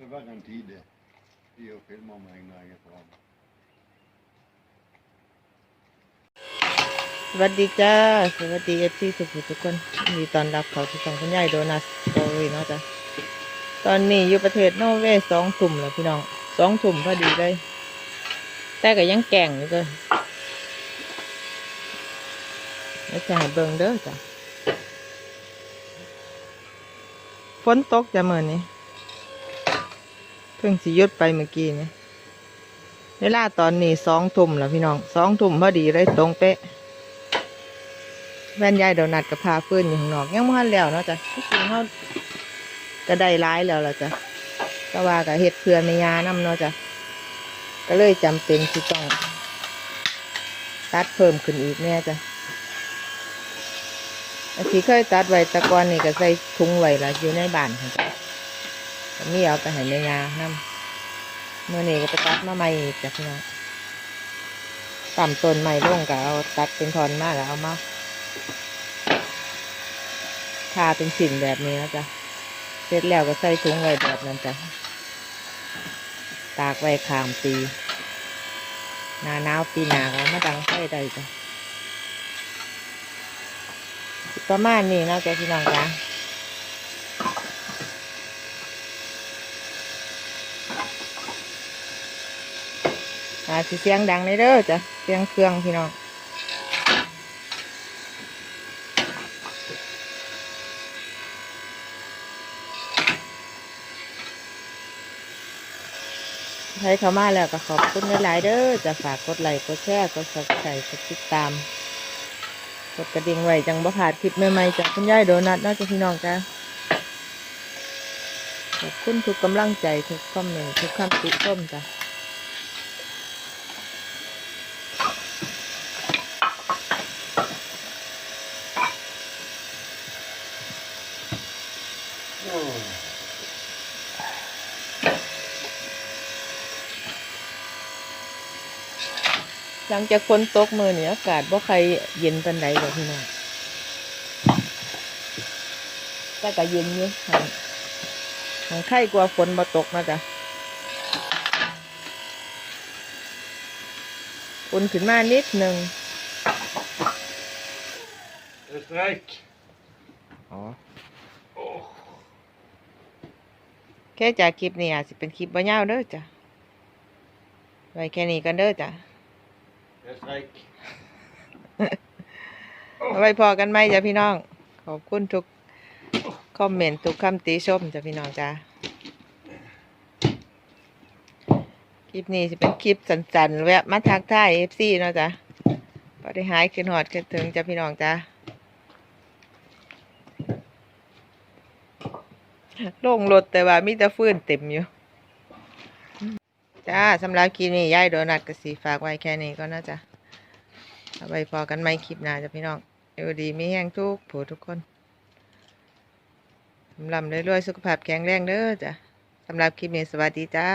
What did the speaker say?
Det var den tid det. De å filme meg når jeg er på jobb. สวัสดีจ้า สวัสดีเอฟซีทุกผู้ทุกคนมีตอนรับเขาที่ช่องคุณยายโดนัทสตอรี่เนาะจ้ะตอนนี้อยู่ประเทศนอร์เวย์สองทุ่มแล้วพี่น้องสองทุ่มพอดีเลย แต่ก็ยังแก่งอยู่เลยแล้วจะให้เบิ่งเด้อจ้ะฝนตกจะเมื่อนี้ เพิ่งสิยุดไปเมื่อกี้นี่เวลาตอนนี้สองทุ่มแล้วพี่น้องสองทุ่มพอดีเลยตรงเป๊ะแว่นยายโดนัดกับพาเพื่อนอยู่ข้างนอกยังไม่ทันแล้วเนาะจ้ะที่จริงเขาก็ได้ร้ายแล้วล่ะจ้ะก็ว่ากับเห็ดเพื่อไม่ยานํเนาะจ้ะก็เลยจำเป็นที่ต้องตัดเพิ่มขึ้นอีกเนี่ยจ้ะที่เคยตัดไว้ตะกอนนี่ก็ใส่ถุงไว้ละอยู่ในบ้านค่ะ จ้ะก็มีเอาไปให้แม่ยานํเมื่อนี้ก็ไปตัดมาใหม่อีกจ้ะพี่น้องต่ำต้นใหม่ลงก็เอาตัดเป็นทอนมากแล้วเอามาทาเป็นสิ่นแบบนี้นะจ๊ะเสร็จแล้วก็ใส่ถุงไว้แบบนั้นจ้ะตากไว้ข้ามปีหนาหนาวปีหนาก็เอามาดังไฟได้จ้ะประมาณนี้นะจ๊ะพี่น้องจ้ะ อาจสิเสียงดังในเด้อจ้ะเสียงเครื่องพี่น้องใครเข้ามาแล้วก็ขอบคุณหลายๆเด้อจะฝากกดไลค์กดแชร์กดซับสไครต์กดติดตาม กดกระดิ่งไว้จังบ่พลาดคลิปใหม่ๆจากคุณยายโดนัทเนาะจ้ะพี่น้องจ้าขอบคุณทุกกำลังใจทุกคอมเมนต์ทุกคำติชมจ้ะ หลังจากฝนตกมือนี่อากาศบ่ใครเย็นปานใดดอกพี่น้องแต่ก็เย็นอยู่หันหันไข้กว่าฝนบ่ตกนะจ๊ะอุ่นขึ้นมานิดหนึ่ง Det er streik. อ๋อ แค่จากคลิปนี้อาจจะเป็นคลิปบ่ยาวเด้อจ้ะไว้แค่นี้กันเด้อจ้ะ Det er streik. เอาไว้พอกันไหมจ้ะพี่น้อง ขอบคุณทุกคอมเมนต์ทุกคำติชมจ้ะพี่น้องจ้ะ คลิปนี้จะเป็นคลิปสั้นๆแวะมาทักทายเอฟซีเนาะจ้ะพอได้หายขึ้นหอดขึ้นถึงจ้ะพี่น้องจ้ะ ลงรถแต่ว่ามีแต่ฟื้นเต็มอยู่ จ้าสำหรับคลิปนี้ยายโดนัทกสีฝากไว้แค่นี้ก็น่าจะเอาไปพอกันไหมคลิปหน้าจ้ะพี่น้องอยู่ดีมีแห้งทุกผู้ทุกคนลำลำรวยๆสุขภาพแข็งแรงเด้อจ้ะสำหรับคลิปนี้สวัสดีจ้า